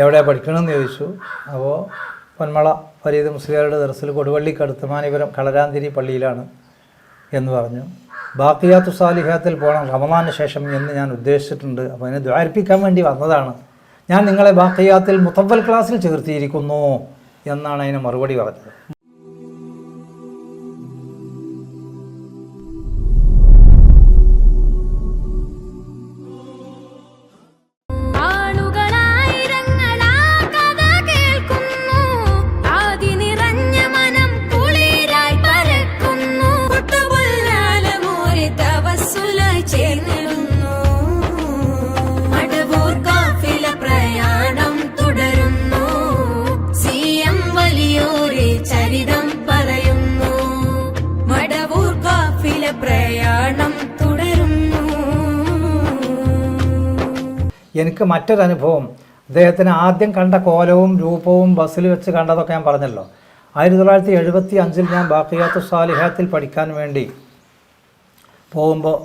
എവിടെ പഠിക്കണമെന്ന് ചോദിച്ചു. അപ്പോൾ പൊന്മള ഫരീദ് മുസ്ലിയാരുടെ ദർസിൽ കൊടുവള്ളിക്കടുത്ത് മാനിപുരം കളരാന്തിരി പള്ളിയിലാണ് എന്ന് പറഞ്ഞു. ബാക്കിയാത്തു സാലിഹാത്തിൽ പോകണം റമദാന് ശേഷം എന്ന് ഞാൻ ഉദ്ദേശിച്ചിട്ടുണ്ട്. അപ്പോൾ അതിനെ ദ്വാരിപ്പിക്കാൻ വേണ്ടി വന്നതാണ്. ഞാൻ നിങ്ങളെ ബാക്കിയാത്തിൽ മുത്തവൽ ക്ലാസ്സിൽ ചേർത്തിയിരിക്കുന്നു എന്നാണ് അതിന് മറുപടി പറഞ്ഞത്. എനിക്ക് മറ്റൊരനുഭവം. അദ്ദേഹത്തിന് ആദ്യം കണ്ട കോലവും രൂപവും ബസ്സിൽ വെച്ച് കണ്ടതൊക്കെ ഞാൻ പറഞ്ഞല്ലോ. ആയിരത്തി തൊള്ളായിരത്തി എഴുപത്തി അഞ്ചിൽ ഞാൻ ബാക്കിയാത്തു സാലിഹാത്തിൽ പഠിക്കാൻ വേണ്ടി പോകുമ്പോൾ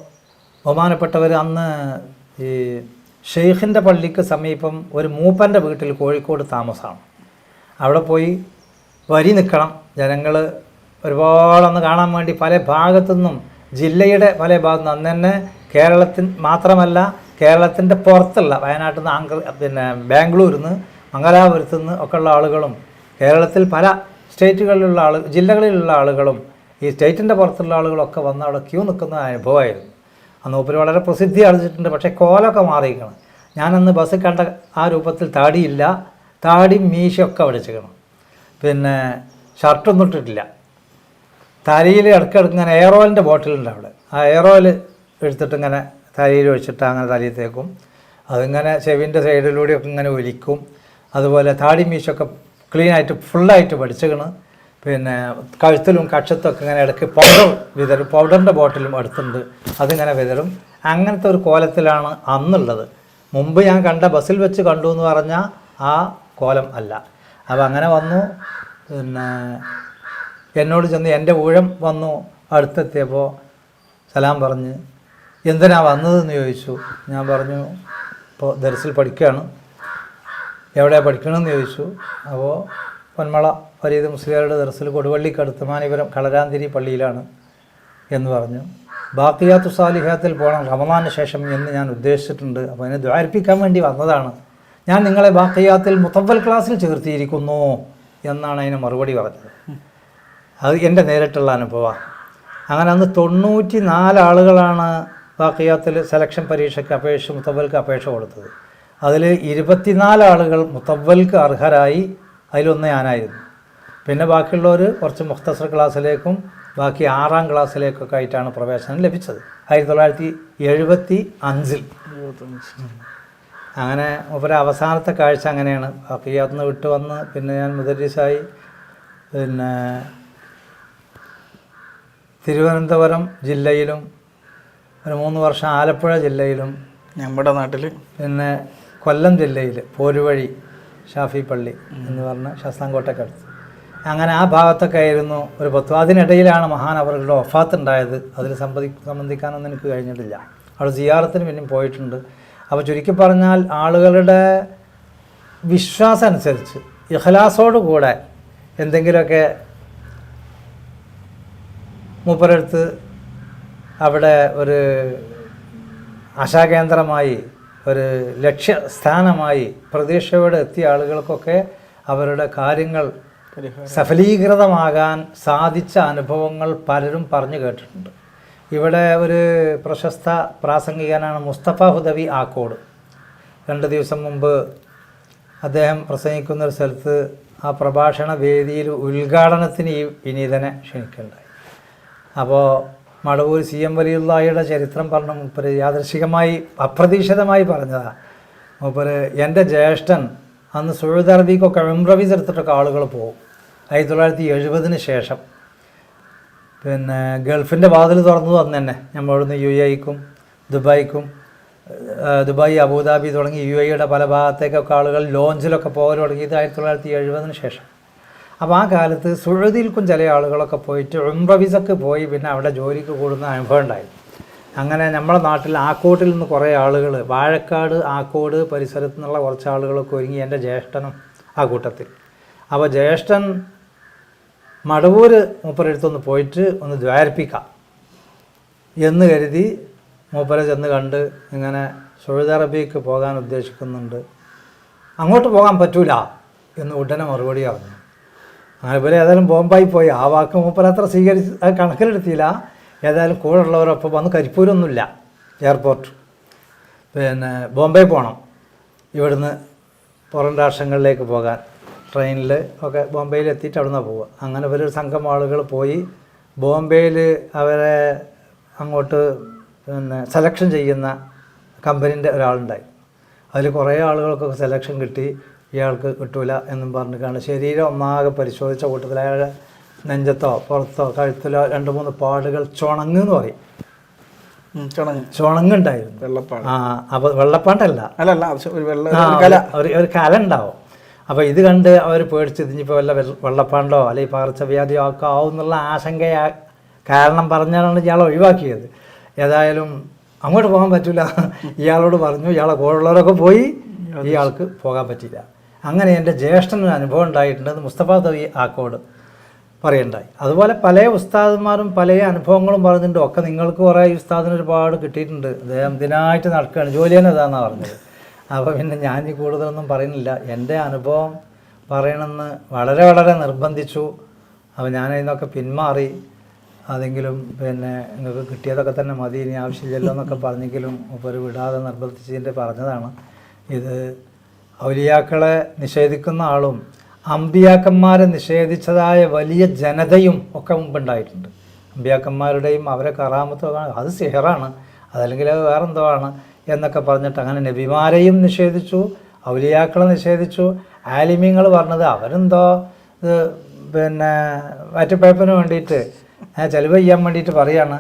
ബഹുമാനപ്പെട്ടവർ അന്ന് ഈ ഷെയ്ഖിന്റെ പള്ളിക്ക് സമീപം ഒരു മൂപ്പന്റെ വീട്ടിൽ കോഴിക്കോട് താമസമാണ് അവിടെ പോയി വരി നിൽക്കണം. ജനങ്ങൾ ഒരുപാടൊന്ന് കാണാൻ വേണ്ടി പല ഭാഗത്തു നിന്നും ജില്ലയുടെ പല ഭാഗത്തു നിന്ന് അന്ന് തന്നെ കേരളത്തിൽ മാത്രമല്ല കേരളത്തിന്റെ പുറത്തുള്ള വയനാട്ടിൽ നിന്ന് ആങ്കർ പിന്നെ ബാംഗ്ലൂരിൽ നിന്ന് മംഗലാപുരത്ത് നിന്ന് ഒക്കെ ഉള്ള ആളുകളും കേരളത്തിൽ പല സ്റ്റേറ്റുകളിലുള്ള ആൾ ജില്ലകളിലുള്ള ആളുകളും ഈ സ്റ്റേറ്റിന്റെ പുറത്തുള്ള ആളുകളൊക്കെ വന്ന് അവിടെ ക്യൂ നിൽക്കുന്ന അനുഭവമായിരുന്നു. അന്ന് മൂപ്പര് വളരെ പ്രസിദ്ധി അർജിച്ചിട്ടുണ്ട്. പക്ഷേ കോലൊക്കെ മാറിയിരിക്കണം. ഞാനന്ന് ബസ് കണ്ട ആ രൂപത്തിൽ താടിയില്ല. താടി മീശയൊക്കെ അടിച്ചിരിക്കണം പിന്നെ ഷർട്ടൊന്നും ഇട്ടിട്ടില്ല. തലയിൽ ഇടയ്ക്കിടയ്ക്ക് ഇങ്ങനെ എയറോയിലിന്റെ ബോട്ടിലുണ്ട് അവിടെ. ആ എയറോയിൽ എടുത്തിട്ട് ഇങ്ങനെ തലയിൽ ഒഴിച്ചിട്ട് അങ്ങനെ തലയിൽ തേക്കും. അതിങ്ങനെ ചെവിന്റെ സൈഡിലൂടെയൊക്കെ ഇങ്ങനെ ഒലിക്കും അതുപോലെ താടി മീശൊക്കെ ക്ലീനായിട്ട് ഫുള്ളായിട്ട് പഠിച്ചിക്കണ്. പിന്നെ കഴുത്തിലും കക്ഷത്തൊക്കെ ഇങ്ങനെ ഇടയ്ക്ക് പൗഡർ വിതറും പൗഡറിന്റെ ബോട്ടിലും അടുത്തുണ്ട്. അതിങ്ങനെ വിതറും അങ്ങനത്തെ ഒരു കോലത്തിലാണ് അന്നുള്ളത്. മുമ്പ് ഞാൻ കണ്ട ബസ്സിൽ വെച്ച് കണ്ടു എന്ന് പറഞ്ഞാൽ ആ കോലം അല്ല. അപ്പോൾ അങ്ങനെ വന്നു. പിന്നെ എന്നോട് ചെന്ന് എന്റെ ഊഴം വന്നു. അടുത്തെത്തിയപ്പോൾ സലാം പറഞ്ഞ് എന്തിനാ വന്നതെന്ന് ചോദിച്ചു. ഞാൻ പറഞ്ഞു ഇപ്പോൾ ദർസിൽ പഠിക്കുകയാണ്. എവിടെയാണ് പഠിക്കണമെന്ന് ചോദിച്ചു. അപ്പോൾ പൊന്മള ഫരീദ് മുസ്ലിയാരുടെ ദർസിൽ കൊടുവള്ളിക്കടുത്ത് മാനിപുരം കളരാന്തിരി പള്ളിയിലാണ് എന്ന് പറഞ്ഞു. ബാക്കിയാത്തു സാലിഹാത്തിൽ പോകണം റമദാന് ശേഷം എന്ന് ഞാൻ ഉദ്ദേശിച്ചിട്ടുണ്ട്. അപ്പോൾ അതിനെ ദ്വാരിപ്പിക്കാൻ വേണ്ടി വന്നതാണ്. ഞാൻ നിങ്ങളെ ബാക്കിയാത്തിൽ മുത്തവൽ ക്ലാസ്സിൽ ചേർത്തിയിരിക്കുന്നു എന്നാണ് അതിന് മറുപടി പറഞ്ഞത്. അത് എന്റെ നേരിട്ടുള്ള അനുഭവമാണ്. അങ്ങനെ അന്ന് തൊണ്ണൂറ്റി നാല് ആളുകളാണ് ബാക്കിയാത്തിൽ സെലക്ഷൻ പരീക്ഷയ്ക്ക് അപേക്ഷ മുത്തവൽക്ക് അപേക്ഷ കൊടുത്തത്. അതിൽ ഇരുപത്തിനാല് ആളുകൾ മുത്തവൽക്ക് അർഹരായി അതിലൊന്ന് ഞാനായിരുന്നു. പിന്നെ ബാക്കിയുള്ളവർ കുറച്ച് മുഖ്തസർ ക്ലാസ്സിലേക്കും ബാക്കി ആറാം ക്ലാസ്സിലേക്കൊക്കെ ആയിട്ടാണ് പ്രവേശനം ലഭിച്ചത്. ആയിരത്തി തൊള്ളായിരത്തി എഴുപത്തി അഞ്ചിൽ അങ്ങനെ ഒരു അവസാനത്തെ കാഴ്ച അങ്ങനെയാണ്. ബാക്കിയാത്ത് നിന്ന് വിട്ടു വന്ന് പിന്നെ ഞാൻ മുദരീസായി. പിന്നെ തിരുവനന്തപുരം ജില്ലയിലും ഒരു മൂന്ന് വർഷം ആലപ്പുഴ ജില്ലയിലും നമ്മുടെ നാട്ടിൽ പിന്നെ കൊല്ലം ജില്ലയിൽ പോരുവഴി ഷാഫി പള്ളി എന്ന് പറഞ്ഞ ശസ്താംകോട്ടക്കടുത്ത് അങ്ങനെ ആ ഭാഗത്തൊക്കെ ആയിരുന്നു ഒരു പത്ത് അതിനിടയിലാണ് മഹാൻ അവരുടെ ഒഫാത്ത് ഉണ്ടായത്. അതിൽ സംബന്ധി സംബന്ധിക്കാനൊന്നും എനിക്ക് കഴിഞ്ഞിട്ടില്ല. അവിടെ സിയാറത്തിന് പിന്നെയും പോയിട്ടുണ്ട്. അപ്പോൾ ചുരുക്കി പറഞ്ഞാൽ ആളുകളുടെ വിശ്വാസം അനുസരിച്ച് ഇഖലാസോട് കൂടെ എന്തെങ്കിലുമൊക്കെ മൂപ്പരടുത്ത് അവിടെ ഒരു ആശാകേന്ദ്രമായി ഒരു ലക്ഷ്യസ്ഥാനമായി പ്രതീക്ഷയോടെ എത്തിയ ആളുകൾക്കൊക്കെ അവരുടെ കാര്യങ്ങൾ സഫലീകൃതമാകാൻ സാധിച്ച അനുഭവങ്ങൾ പലരും പറഞ്ഞു കേട്ടിട്ടുണ്ട്. ഇവിടെ ഒരു പ്രശസ്ത പ്രാസംഗികനാണ് മുസ്തഫ ഹുദവി ആക്കോട്. രണ്ട് ദിവസം മുമ്പ് അദ്ദേഹം പ്രസംഗിക്കുന്ന ഒരു സ്ഥലത്ത് ആ പ്രഭാഷണ വേദിയിൽ ഉദ്ഘാടനത്തിന് ഈ വിനീതനെ ക്ഷണിക്കുകയുണ്ടായി അപ്പോൾ മടവൂർ സി എം വലിയുള്ളായിയുടെ ചരിത്രം പറഞ്ഞ മൂപ്പര് യാദൃശികമായി അപ്രതീക്ഷിതമായി പറഞ്ഞതാണ് മൂപ്പര് എന്റെ ജ്യേഷ്ഠൻ അന്ന് സുഴുദ് അറബിക്കൊക്കെ എടുത്തിട്ടൊക്കെ ആളുകൾ പോകും ആയിരത്തി തൊള്ളായിരത്തി എഴുപതിന് ശേഷം. പിന്നെ ഗൾഫിന്റെ വാതിൽ തുറന്നു അന്ന് തന്നെ. നമ്മളിവിടുന്ന് യു എക്കും ദുബായിക്കും ദുബായി ദുബായ് അബുദാബി തുടങ്ങി യു എയുടെ പല ഭാഗത്തേക്കൊക്കെ ആളുകൾ ലോഞ്ചിലൊക്കെ പോകാൻ തുടങ്ങിയത് ആയിരത്തി തൊള്ളായിരത്തി എഴുപതിന് ശേഷം. അപ്പോൾ ആ കാലത്ത് സുഴുതിൽക്കും ചില ആളുകളൊക്കെ പോയിട്ട് ഉംറ പോയി പിന്നെ അവിടെ ജോലിക്ക് കൂടുന്ന അനുഭവം ഉണ്ടായി. അങ്ങനെ നമ്മുടെ നാട്ടിൽ ആക്കോട്ടിൽ നിന്ന് കുറേ ആളുകൾ വാഴക്കാട് ആക്കോട് പരിസരത്ത് നിന്നുള്ള കുറച്ച് ആളുകളൊക്കെ ഒരുങ്ങി എന്റെ ജ്യേഷ്ഠനും ആ കൂട്ടത്തിൽ. അപ്പോൾ ജ്യേഷ്ഠൻ മടവൂർ മൂപ്പരടുത്തൊന്ന് പോയിട്ട് ഒന്ന് ദ്വാരിപ്പിക്കാം എന്ന് കരുതി മൂപ്പരെ ചെന്ന് കണ്ട് ഇങ്ങനെ സൗദി അറേബ്യക്ക് പോകാൻ ഉദ്ദേശിക്കുന്നുണ്ട്. അങ്ങോട്ട് പോകാൻ പറ്റൂല എന്ന് ഉടനെ മറുപടി പറഞ്ഞു. ഇവരെ ഏതായാലും ബോംബായി പോയി. ആ വാക്ക് മൂപ്പർ അത്ര സ്വീകരിച്ച് അത് കണക്കിലെടുത്തില്ല. ഏതായാലും കൂടെ ഉള്ളവരൊപ്പം വന്ന് കരിപ്പൂരൊന്നുമില്ല. എയർപോർട്ട് പിന്നെ ബോംബെ പോകണം ഇവിടുന്ന് പുറം രാഷ്ട്രങ്ങളിലേക്ക് പോകാൻ. ട്രെയിനിൽ ഒക്കെ ബോംബെയിൽ എത്തിയിട്ട് അവിടെ നിന്നാണ് പോവുക. അങ്ങനെ ഇവരൊരു സംഘം ആളുകൾ പോയി ബോംബെയിൽ അവരെ അങ്ങോട്ട് പിന്നെ സെലക്ഷൻ ചെയ്യുന്ന കമ്പനീന്റെ ഒരാളുണ്ടായി. അതിൽ കുറേ ആളുകൾക്കൊക്കെ സെലക്ഷൻ കിട്ടി. ഇയാൾക്ക് കിട്ടൂല എന്നും പറഞ്ഞിട്ടാണ് ശരീരം ഒന്നാകെ പരിശോധിച്ച കൂട്ടത്തിൽ അയാളുടെ നെഞ്ചത്തോ പുറത്തോ കഴുത്തിലോ രണ്ട് മൂന്ന് പാടുകൾ ചുണങ്ങ് എന്ന് പറയും ചുണങ്ങുണ്ടായിരുന്നു. വെള്ളപ്പാട്. ആ അപ്പോൾ വെള്ളപ്പാണ്ടല്ല അല്ല അല്ല ഒരു ഒരു കല. ഉണ്ടാവും. അപ്പോൾ ഇത് കണ്ട് അവർ പേടിച്ച് ഇതിഞ്ഞിപ്പോ വല്ല വെള്ള- വെള്ളപ്പാണ്ടോ അല്ലെങ്കിൽ പകർച്ചവ്യാധിയോ ഒക്കെ ആവും എന്നുള്ള ആശങ്കയാ കാരണം പറഞ്ഞാണ് ഇയാളെ ഒഴിവാക്കിയത്. ഏതായാലും അങ്ങോട്ട് പോകാൻ പറ്റില്ല ഇയാളോട് പറഞ്ഞു ഇയാളെ കൂടെയുള്ളവരൊക്കെ പോയി. ഇയാൾക്ക് പോകാൻ പറ്റില്ല. അങ്ങനെ എന്റെ ജ്യേഷ്ഠനൊരു അനുഭവം ഉണ്ടായിട്ടുണ്ട്. മുസ്തഫ തവി ആക്കോട് പറയുണ്ടായി അതുപോലെ പല ഉസ്താദന്മാരും പല അനുഭവങ്ങളും പറഞ്ഞിട്ടുണ്ട്. ഒക്കെ നിങ്ങൾക്ക് കുറേ ഈ ഉസ്താദിന് ഒരുപാട് കിട്ടിയിട്ടുണ്ട്. അദ്ദേഹം ദിനമായിട്ട് നടക്കുകയാണ്? ജോലി തന്നെ ഇതാണെന്നാണ് പറഞ്ഞത്. അപ്പോൾ പിന്നെ ഞാൻ ഈ കൂടുതലൊന്നും പറയുന്നില്ല. എന്റെ അനുഭവം പറയണമെന്ന് വളരെ വളരെ നിർബന്ധിച്ചു. അപ്പോൾ ഞാൻ ഇതിനൊക്കെ പിന്മാറി. അതെങ്കിലും പിന്നെ നിങ്ങൾക്ക് കിട്ടിയതൊക്കെ തന്നെ മതി. ഇനി ആവശ്യമില്ലല്ലോ എന്നൊക്കെ പറഞ്ഞെങ്കിലും ഒരു വിടാതെ നിർബന്ധിച്ചതിന്റെ പറഞ്ഞതാണ്. ഇത് ഔലിയാക്കളെ നിഷേധിക്കുന്ന ആളും അമ്പിയാക്കന്മാരെ നിഷേധിച്ചതായ വലിയ ജനതയും ഒക്കെ മുമ്പുണ്ടായിട്ടുണ്ട്. അമ്പിയാക്കന്മാരുടെയും അവരെ കറാമത്തൊക്കെ അത് സിഹറാണ്. അതല്ലെങ്കിൽ അത് വേറെന്തോ ആണ് എന്നൊക്കെ പറഞ്ഞിട്ട് അങ്ങനെ നബിമാരെയും നിഷേധിച്ചു ഔലിയാക്കളെ നിഷേധിച്ചു. ആലിമ്യങ്ങൾ പറഞ്ഞത് അവരെന്തോ ഇത് പിന്നെ വയറ്റപ്പഴപ്പിന് വേണ്ടിയിട്ട് ചിലവ് ചെയ്യാൻ വേണ്ടിയിട്ട് പറയാണ്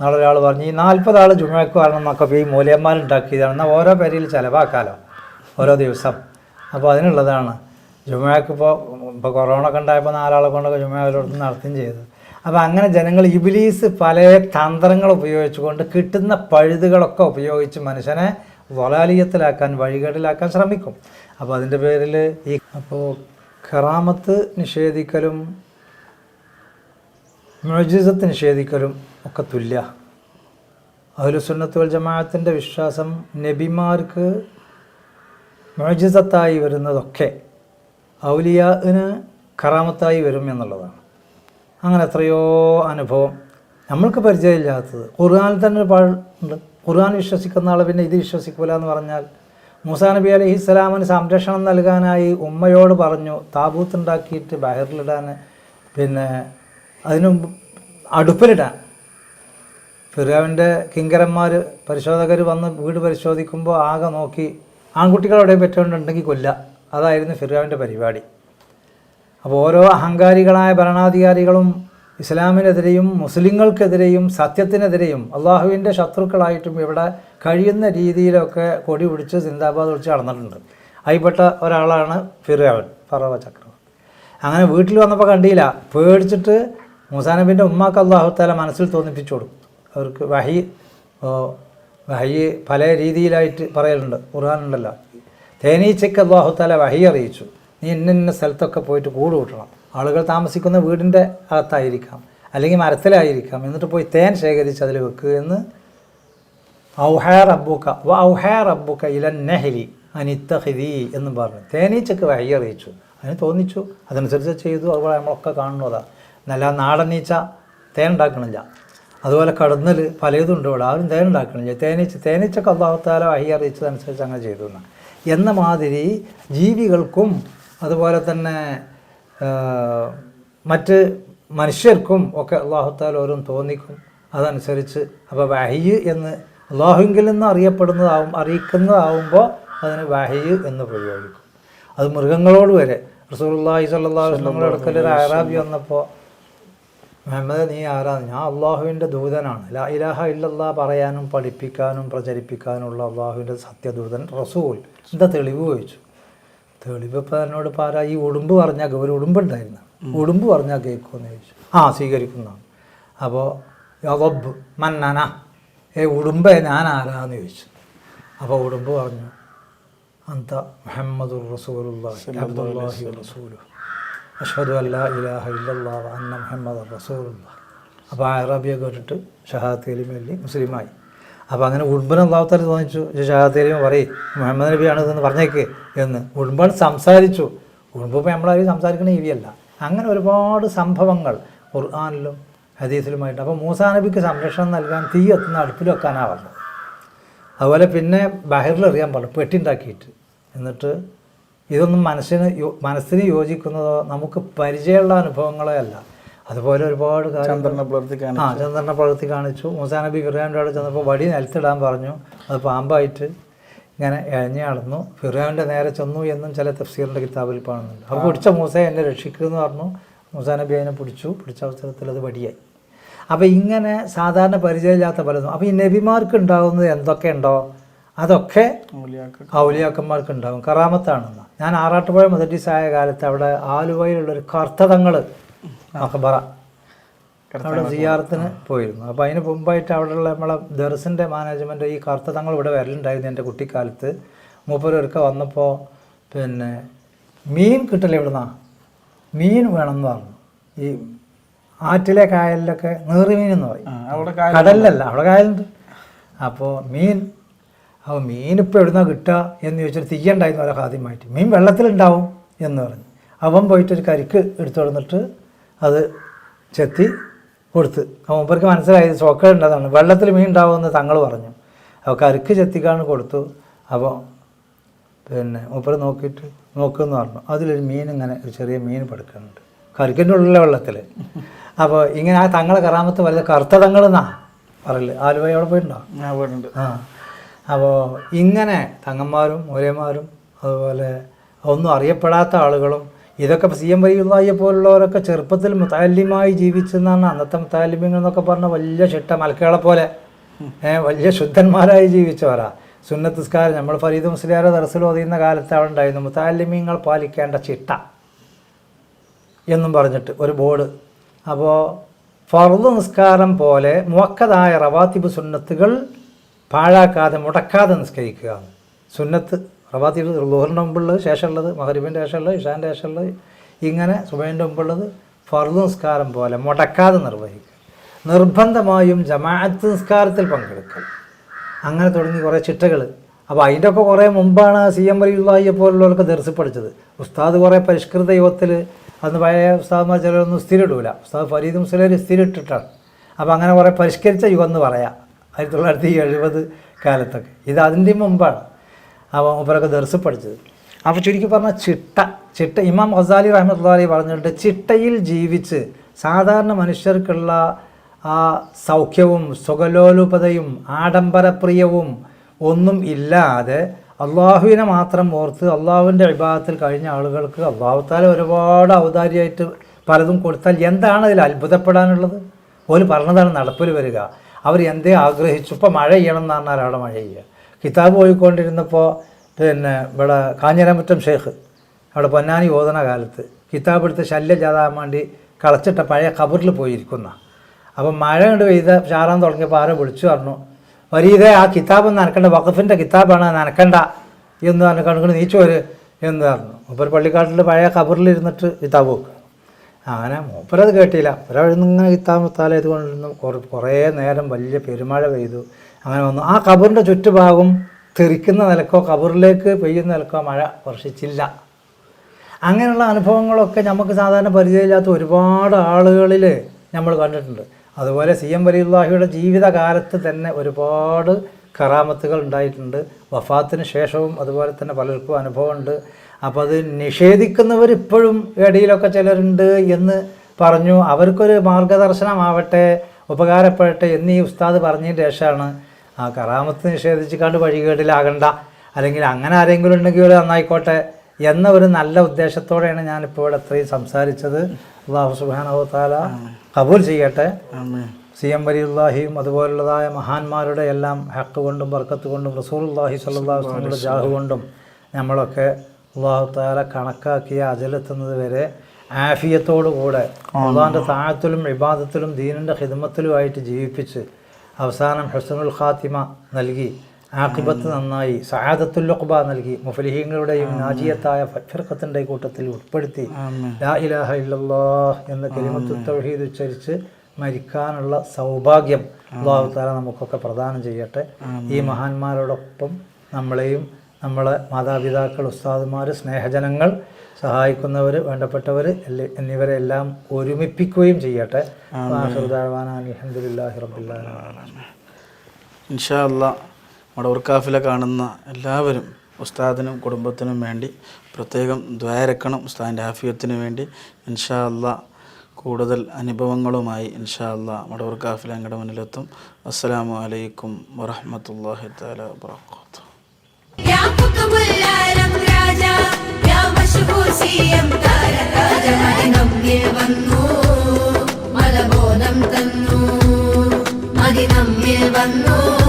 നാളെ ഒരാൾ പറഞ്ഞു. ഈ നാൽപ്പത് ആൾ വരണം എന്നൊക്കെ ഈ മൂല്യന്മാരുണ്ടാക്കിയതാണ്. എന്നാൽ ഓരോ പേരിൽ ചിലവാക്കാലോ. ഓരോ ദിവസം. അപ്പോൾ അതിനുള്ളതാണ്. ജുമയ്ക്ക് ഇപ്പോൾ ഇപ്പോൾ കൊറോണ ഒക്കെ ഉണ്ടായപ്പോൾ നാലാളെ കൊണ്ടൊക്കെ ജുമയിലോട്ട് നടത്തുകയും ചെയ്തു. അപ്പോൾ അങ്ങനെ ജനങ്ങൾ ഇബിലീസ് പല തന്ത്രങ്ങൾ ഉപയോഗിച്ചുകൊണ്ട് കിട്ടുന്ന പഴുതുകളൊക്കെ ഉപയോഗിച്ച് മനുഷ്യനെ വലാലിയത്തിലാക്കാൻ വഴികേടിലാക്കാൻ ശ്രമിക്കും. അപ്പോൾ അതിന്റെ പേരിൽ ഈ അപ്പോൾ ഖറാമത്ത് നിഷേധിക്കലും മ്യൂജിസത്ത് നിഷേധിക്കലും ഒക്കെ തുല്യ. അഹ്ലുസുന്നത്ത് വൽ ജമാഅത്തിന്റെ വിശ്വാസം നബിമാർക്ക് മുജിസത്തായി വരുന്നതൊക്കെ ഔലിയാന് കറാമത്തായി വരും എന്നുള്ളതാണ്. അങ്ങനെ എത്രയോ അനുഭവം നമ്മൾക്ക് പരിചയമില്ലാത്തത്. ഖുർആാനിൽ തന്നെ ഒരു പാടുണ്ട്. ഖുർആൻ വിശ്വസിക്കുന്ന ആൾ പിന്നെ ഇത് വിശ്വസിക്കൂല എന്ന് പറഞ്ഞാൽ മൂസാ നബി അലൈഹി സ്വലാമിന് സംരക്ഷണം നൽകാനായി ഉമ്മയോട് പറഞ്ഞു താബൂത്ത് ഉണ്ടാക്കിയിട്ട് ബഹറിലിടാൻ പിന്നെ അതിനു അടുപ്പിലിടാൻ. ഫിറാവിന്റെ കിങ്കരന്മാർ പരിശോധകർ വന്ന് വീട് പരിശോധിക്കുമ്പോൾ ആകെ നോക്കി ആൺകുട്ടികൾ അവിടെ പെറ്റുകൊണ്ടുണ്ടെങ്കിൽ കൊല്ല. അതായിരുന്നു ഫിറാവിന്റെ പരിപാടി. അപ്പോൾ ഓരോ അഹങ്കാരികളായ ഭരണാധികാരികളും ഇസ്ലാമിനെതിരെയും മുസ്ലിങ്ങൾക്കെതിരെയും സത്യത്തിനെതിരെയും അള്ളാഹുവിന്റെ ശത്രുക്കളായിട്ടും ഇവിടെ കഴിയുന്ന രീതിയിലൊക്കെ കൊടി പിടിച്ച് സിന്ദാബാദ് ഒളിച്ച് നടന്നിട്ടുണ്ട്. അതിൽപ്പെട്ട ഒരാളാണ് ഫിറാവൻ ഫറവ ചക്രവർത്തി. അങ്ങനെ വീട്ടിൽ വന്നപ്പോൾ കണ്ടില്ല. പേടിച്ചിട്ട് മുസാനബിന്റെ ഉമ്മാക്ക് അള്ളാഹുത്താല മനസ്സിൽ തോന്നിപ്പിച്ചു കൊടുക്കും അവർക്ക് വഹി വഹി പല രീതിയിലായിട്ട് പറയലുണ്ട് ഖുർആാനുണ്ടല്ലോ. തേനീച്ചയ്ക്ക് അള്ളാഹുത്താല വഹി അറിയിച്ചു. നീ ഇന്ന സ്ഥലത്തൊക്കെ പോയിട്ട് കൂട് കൂട്ടണം. ആളുകൾ താമസിക്കുന്ന വീടിന്റെ അകത്തായിരിക്കാം അല്ലെങ്കിൽ മരത്തിലായിരിക്കാം. എന്നിട്ട് പോയി തേൻ ശേഖരിച്ച് അതിൽ വെക്കുക എന്ന് ഔഹാർ റബ്ബുക്ക വ ഔഹേ റബ്ബുക്ക ഇലൻ നെഹലി അനിത്തഹിദി എന്ന് പറഞ്ഞു. തേനീച്ചക്ക് വഴി അറിയിച്ചു. അതിന് തോന്നിച്ചു. അതനുസരിച്ച് ചെയ്തു. അതുപോലെ നമ്മളൊക്കെ കാണുന്നതാണ് നല്ല നാടൻ നീച്ച തേൻ ഉണ്ടാക്കണില്ല. അതുപോലെ കടന്നൽ പലതും ഉണ്ട് ഇവിടെ. ആരും തേൻ ഉണ്ടാക്കണില്ല തേനീച്ച തേനീച്ചക്ക് അള്ളാഹത്താല വഹി അറിയിച്ചതനുസരിച്ച് അങ്ങനെ ചെയ്തു എന്ന് മാതിരി ജീവികൾക്കും അതുപോലെ തന്നെ മറ്റ് മനുഷ്യർക്കും ഒക്കെ അള്ളാഹുത്താൽ ഓരോന്നും തോന്നിക്കും. അതനുസരിച്ച് അപ്പോൾ വഹയ്യ് എന്ന് അള്ളാഹുവിൽ നിന്ന് അറിയപ്പെടുന്നതാവും അറിയിക്കുന്നതാവുമ്പോൾ അതിന് വഹയ്യ് എന്ന് പ്രയോഗിക്കും. അത് മൃഗങ്ങളോട് വരെ. റസൂലുള്ളാഹി അള്ളാഹി വസല്ലം അടുക്കൽ ഒരു അറാബി വന്നപ്പോൾ മുഹമ്മദ് നീ ആരാണ്? ഞാൻ അള്ളാഹുവിന്റെ ദൂതനാണ്. ലാ ഇലാഹ ഇല്ലല്ലാ പറയാനും പഠിപ്പിക്കാനും പ്രചരിപ്പിക്കാനുള്ള അള്ളാഹുവിന്റെ സത്യദൂതൻ റസൂൽ. എന്താ തെളിവ് ചോദിച്ചു? തെളിവ് ഇപ്പം എന്നോട് പാരാ ഈ ഉടുമ്പ് പറഞ്ഞാൽ ഒരു ഉടുമ്പുണ്ടായിരുന്നു ഉടുമ്പ് പറഞ്ഞാൽ കേൾക്കുമെന്ന് ചോദിച്ചു. ആ സ്വീകരിക്കുന്നതാണ്. അപ്പോൾ യവബ് മന്നന. ഏ ഉടുമ്പേ ഞാൻ ആരാന്ന് ചോദിച്ചു. അപ്പോൾ ഉടുമ്പ് പറഞ്ഞു അന്ത മുഹമ്മദുർ റസൂലുള്ള അബ്ദുല്ലാഹി റസൂലു അഷ്ഹദു അല്ലാ ഇലാഹ ഇല്ലാ അന്ന മുഹമ്മദ് റസൂല അപ്പോൾ ആ വിട്ടിട്ട് ഷഹാദത്ത് അല്ലി മുസ്ലിമായി. അപ്പോൾ അങ്ങനെ ഉടുമ്പൻ അള്ളാഹുത്താൽ തോന്നിച്ചു ഷഹാദത്ത് അലിമ പറയും മുഹമ്മദ് നബിയാണ് ഇതെന്ന് പറഞ്ഞേക്ക് എന്ന്. ഉടുമ്പൻ സംസാരിച്ചു. ഉടുമ്പ് ഇപ്പോൾ നമ്മളാരും സംസാരിക്കുന്ന ഇവിയല്ല അങ്ങനെ ഒരുപാട് സംഭവങ്ങൾ ഖുർആാനിലും ഹദീസിലുമായിട്ട്. അപ്പോൾ മൂസാ നബിക്ക് സംരക്ഷണം നൽകാൻ തീ എത്തുന്ന അടുപ്പിൽ വെക്കാനാണ് പറഞ്ഞത്. അതുപോലെ പിന്നെ പറഞ്ഞു പെട്ടി ഉണ്ടാക്കിയിട്ട്. എന്നിട്ട് ഇതൊന്നും മനസ്സിന് മനസ്സിന് യോജിക്കുന്നതോ നമുക്ക് പരിചയമുള്ള അനുഭവങ്ങളോ അല്ല. അതുപോലെ ഒരുപാട് ചന്ദ്രനെ പുലർത്തിക്കാൻ ആ ചന്ദ്രനെ പ്രവൃത്തി കാണിച്ചു. മൂസാ നബി ഫിറാന്റെ അവിടെ ചെന്നപ്പോൾ വടി നിലത്തിടാൻ പറഞ്ഞു. അത് പാമ്പായിട്ട് ഇങ്ങനെ ഇഴഞ്ഞു നടന്നു. ഫിറാന്റെ നേരെ ചെന്നു എന്നും ചില തഫ്സീറിന്റെ കിതാബിൽ കാണുന്നുണ്ട്. അപ്പോൾ പിടിച്ച മൂസ എന്നെ രക്ഷിക്കുമെന്ന് പറഞ്ഞു. മൂസാ നബി അതിനെ പിടിച്ചു. പിടിച്ച അവസരത്തിൽ അത് വടിയായി. അപ്പോൾ ഇങ്ങനെ സാധാരണ പരിചയമില്ലാത്ത പലതും. അപ്പോൾ ഈ നബിമാർക്ക് ഉണ്ടാകുന്നത് എന്തൊക്കെ ഉണ്ടോ അതൊക്കെ ഔലിയാക്കന്മാർക്ക് ഉണ്ടാകും കറാമത്താണെന്ന്. ഞാൻ ആറാട്ടുപുഴ മുതറ്റീസായ കാലത്ത് അവിടെ ആലുവയിലുള്ള ഒരു കർത്തതങ്ങൾ അക്ബറ. അവിടെ സിയാറത്തിന് പോയിരുന്നു. അപ്പോൾ അതിന് മുമ്പായിട്ട് അവിടെയുള്ള നമ്മളെ ദർസിന്റെ മാനേജ്മെന്റ് ഈ കർത്തതങ്ങൾ ഇവിടെ വരലുണ്ടായിരുന്നു എന്റെ കുട്ടിക്കാലത്ത്. മൂപ്പരൊരുക്ക വന്നപ്പോൾ പിന്നെ മീൻ കിട്ടില്ല ഇവിടുന്നാ മീൻ വേണമെന്ന് പറഞ്ഞു. ഈ ആറ്റിലെ കായലിലൊക്കെ നീറി മീൻ എന്ന് പറയും കടലിലല്ല അവിടെ കായലുണ്ട്. അപ്പോൾ മീൻ അപ്പോൾ മീനിപ്പോൾ എവിടുന്നാണ് എവിടുന്നാ കിട്ടുക എന്ന് ചോദിച്ചിട്ട് തീയണ്ടായിരുന്നു അവരൊക്കെ ആദ്യമായിട്ട്. മീൻ വെള്ളത്തിലുണ്ടാവും എന്ന് പറഞ്ഞു. അവൻ പോയിട്ട് ഒരു കരിക്ക് എടുത്തു കൊടുത്തിട്ട് അത് ചെത്തി കൊടുത്ത്. മൂപ്പർക്ക് മനസ്സിലായത് സോക്ക ഉണ്ടതാണ് വെള്ളത്തിൽ മീൻ ഉണ്ടാവുമെന്ന് തങ്ങൾ പറഞ്ഞു. അപ്പോൾ കരിക്ക് ചെത്തിക്കാണ് കൊടുത്തു. അപ്പോൾ പിന്നെ മൂപ്പർ നോക്കിയിട്ട് നോക്കുമെന്ന് പറഞ്ഞു. അതിലൊരു മീൻ ഇങ്ങനെ ഒരു ചെറിയ മീൻ പെടുക്കുന്നുണ്ട്. കരിക്കിന്റെ ഉള്ളിലെ വെള്ളത്തിൽ അപ്പോൾ ഇങ്ങനെ ആ തങ്ങളെ കറാമത്ത് വലിയ കറുത്ത തങ്ങളെന്നാ പറയൽ. ആലുവ അവിടെ പോയിട്ടുണ്ട്. ആ. അപ്പോൾ ഇങ്ങനെ തങ്ങന്മാരും മൂലയന്മാരും അതുപോലെ ഒന്നും അറിയപ്പെടാത്ത ആളുകളും ഇതൊക്കെ സി എം വൈകുന്നായെ പോലുള്ളവരൊക്കെ ചെറുപ്പത്തിൽ മുത്താലിമായി ജീവിച്ചെന്നാണ് അന്നത്തെ മുത്താലിമ്യങ്ങൾ എന്നൊക്കെ പറഞ്ഞ വലിയ ചിട്ട മലക്കുകളെ പോലെ. വലിയ ശുദ്ധന്മാരായി ജീവിച്ചവരാ. സുന്നത്തിസ്കാരം നമ്മൾ ഫരീദ് മുസ്ലിയാരെ ദർസിൽ ഓതിയുന്ന കാലത്ത് അവിടെ ഉണ്ടായിരുന്നു. മുത്താലിമ്യങ്ങൾ പാലിക്കേണ്ട ചിട്ട എന്നും പറഞ്ഞിട്ട് ഒരു ബോർഡ്. അപ്പോൾ ഫർദ് നിസ്കാരം പോലെ മുവക്കതായ റവാത്തിബ് സുന്നത്തുകൾ പാഴാക്കാതെ മുടക്കാതെ നിസ്കരിക്കുക സുന്നത്ത് റവാത്തിബ് ലോഹറിന്റെ മുമ്പുള്ളത് ശേഷമുള്ളത് മഹരിബിന്റെ ശേഷമുള്ളത് ഇഷാന്റെ ശേഷമുള്ളത്. ഇങ്ങനെ സുബൈന്റെ മുമ്പുള്ളത് ഫർദ് നിസ്കാരം പോലെ മുടക്കാതെ നിർവഹിക്കുക. നിർബന്ധമായും ജമാഅത്ത് നിസ്കാരത്തിൽ പങ്കെടുക്കുക. അങ്ങനെ തുടങ്ങി കുറേ ചിട്ടകൾ. അപ്പോൾ അതിന്റെ ഒക്കെ കുറേ മുമ്പാണ് സി എം വലിയുള്ളാഹിയെ പോലുള്ളവർക്ക് പഠിച്ചത് ഉസ്താദ് കുറേ പരിഷ്കൃത യുഗത്തിൽ അന്ന് പഴയ ഉസ്താദ്മാർ ചിലരൊന്നും സ്ഥിരിടൂല ഉസ്താദ് ഫരീദ് മുസ്ലിം സ്ഥിരിട്ടിട്ടാണ് അപ്പോൾ അങ്ങനെ കുറേ പരിഷ്കരിച്ച യുഗം എന്ന് പറയാം. ആയിരത്തി തൊള്ളായിരത്തി എഴുപത് കാലത്തൊക്കെ. ഇത് അതിന്റെ മുമ്പാണ്. അപ്പോൾ ഇവരൊക്കെ ദർസ് പഠിച്ചത്. അപ്പോൾ ചുരുക്കി പറഞ്ഞാൽ ചിട്ട ചിട്ട. ഇമാം ഹസാലി റഹ്മത്തുള്ളി പറഞ്ഞിട്ട് ചിട്ടയിൽ ജീവിച്ച് സാധാരണ മനുഷ്യർക്കുള്ള ആ സൗഖ്യവും സുഖലോലുപതയും ആഡംബരപ്രിയവും ഒന്നും ഇല്ലാതെ അള്ളാഹുവിനെ മാത്രം ഓർത്ത് അള്ളാഹുവിന്റെ വിഭാഗത്തിൽ കഴിഞ്ഞ ആളുകൾക്ക് അള്ളാഹുത്താല ഒരുപാട് ഔദാര്യമായിട്ട് പലതും കൊടുത്താൽ എന്താണ് അതിൽ അത്ഭുതപ്പെടാനുള്ളത്? ഓൽ പറഞ്ഞതാണ് നടപ്പിൽ വരിക. അവർ എന്തേ ആഗ്രഹിച്ചു? ഇപ്പോൾ മഴ ചെയ്യണം എന്ന് പറഞ്ഞാൽ അവിടെ മഴ ചെയ്യുക കിതാബ് പോയിക്കൊണ്ടിരുന്നപ്പോൾ പിന്നെ ഇവിടെ കാഞ്ഞിരമുറ്റം ഷേഖ് അവിടെ പൊന്നാനി ഓതണ കാലത്ത് കിതാബ് എടുത്ത് ശല്യം ചാതാൻ വേണ്ടി കളച്ചിട്ട പഴയ ഖബറിൽ പോയിരിക്കുന്ന. അപ്പം മഴ കൊണ്ട് പെയ്ത ചാറാൻ തുടങ്ങിയപ്പോൾ ആരോ വിളിച്ചു പറഞ്ഞു വരീതേ ആ കിതാബ് നനക്കണ്ട വഖഫിന്റെ കിതാബാണ് നനക്കണ്ട എന്ന് പറഞ്ഞു കണക്കിന് വരെ എന്ന് പറഞ്ഞു. മൂപ്പർ പള്ളിക്കാട്ടിൽ പഴയ ഖബറിലിരുന്നിട്ട് കിതാബ് വെക്കുക അങ്ങനെ മൂപ്പരത് കേട്ടില്ല. ഒരാളിങ്ങനെ കിത്താൻ മുത്താലായത് കൊണ്ടിരുന്നു. കുറേ കുറേ നേരം വലിയ പെരുമഴ പെയ്തു. അങ്ങനെ വന്നു. ആ കബറിന്റെ ചുറ്റുഭാഗം തെറിക്കുന്ന നിലക്കോ കബറിലേക്ക് പെയ്യുന്ന നിലക്കോ മഴ വർഷിച്ചില്ല. അങ്ങനെയുള്ള അനുഭവങ്ങളൊക്കെ നമുക്ക് സാധാരണ പരിചയമില്ലാത്ത ഒരുപാട് ആളുകളിൽ നമ്മൾ കണ്ടിട്ടുണ്ട്. അതുപോലെ സി എം വലിയുള്ളാഹിയുടെ ജീവിതകാലത്ത് തന്നെ ഒരുപാട് കറാമത്തുകൾ ഉണ്ടായിട്ടുണ്ട്. വഫാത്തിന് ശേഷവും അതുപോലെ തന്നെ പലർക്കും അനുഭവമുണ്ട്. അപ്പോൾ അത് നിഷേധിക്കുന്നവർ ഇപ്പോഴും ഇടയിലൊക്കെ ചിലരുണ്ട് എന്ന് പറഞ്ഞു. അവർക്കൊരു മാർഗദർശനമാവട്ടെ ഉപകാരപ്പെടട്ടെ എന്നീ ഉസ്താദ് പറഞ്ഞതിന് ശേഷമാണ് ആ കറാമത്ത് നിഷേധിച്ച് കണ്ട് വഴികേടിലാകണ്ട. അല്ലെങ്കിൽ അങ്ങനെ ആരെങ്കിലും ഉണ്ടെങ്കിൽ നന്നായിക്കോട്ടെ എന്ന ഒരു നല്ല ഉദ്ദേശത്തോടെയാണ് ഞാനിപ്പോൾ ഇവിടെ അത്രയും സംസാരിച്ചത്. അള്ളാഹു സുബാനഹുത്താല കബൂൽ ചെയ്യട്ടെ. സി എം വലിയുള്ളാഹിയും അതുപോലുള്ളതായ മഹാന്മാരുടെ എല്ലാം ഹക്ക് കൊണ്ടും ബർക്കത്ത് കൊണ്ടും റസൂലുള്ളാഹി അള്ളാഹി അലൈഹി വസല്ലമയുടെ ജാഹ് കൊണ്ടും നമ്മളൊക്കെ അള്ളാഹു താല കണക്കാക്കിയ അജലെത്തുന്നത് വരെ ആഫിയത്തോടു കൂടെ അള്ളാഹിന്റെ താഴത്തിലും വിവാദത്തിലും ദീനിന്റെ ഹിദമത്തിലുമായിട്ട് ജീവിപ്പിച്ച് അവസാനം ഹസനുൽ ഖാത്തിമ നൽകി. ആഖിബത്ത് നന്നായി. സഹാദത്തുൽ ലുഖ്ബ നൽകി. മുഫലിഹീങ്ങളുടെയും നാജിയത്തായ ഫിർഖത്തിന്റെ കൂട്ടത്തിൽ ഉൾപ്പെടുത്തി. ലാ ഇലാഹ ഇല്ലല്ലാഹ് എന്ന കലിമത്തു തൗഹീദ് ഉച്ചരിച്ച് മരിക്കാനുള്ള സൗഭാഗ്യം അള്ളാഹു താല നമുക്കൊക്കെ പ്രദാനം ചെയ്യട്ടെ. ഈ മഹാന്മാരോടൊപ്പം നമ്മളെയും നമ്മളെ മാതാപിതാക്കൾ ഉസ്താദുമാർ സ്നേഹജനങ്ങൾ സഹായിക്കുന്നവർ വേണ്ടപ്പെട്ടവർ എന്നിവരെ എല്ലാം ഒരുമിപ്പിക്കുകയും ചെയ്യട്ടെ. അലഹമുല്ലാഹി റബ്ബുല്ലാ ഇൻഷാ അല്ലാ മടവൂർ കാഫില കാണുന്ന എല്ലാവരും ഉസ്താദിനും കുടുംബത്തിനും വേണ്ടി പ്രത്യേകം ദ്വാരക്കണം ഉസ്താദിന്റെ ആഫിയത്തിന് വേണ്ടി. ഇൻഷാ അല്ലാ കൂടുതൽ അനുഭവങ്ങളുമായി ഇൻഷാ അല്ലാ മടവൂർ കാഫില ഞങ്ങളുടെ മുന്നിലെത്തും. അസ്സലാമു അലൈക്കും വറഹ്മത്തുള്ളാഹി വന്നു. മലബോധം തന്നു. മതി നമ്മിൽ വന്നു.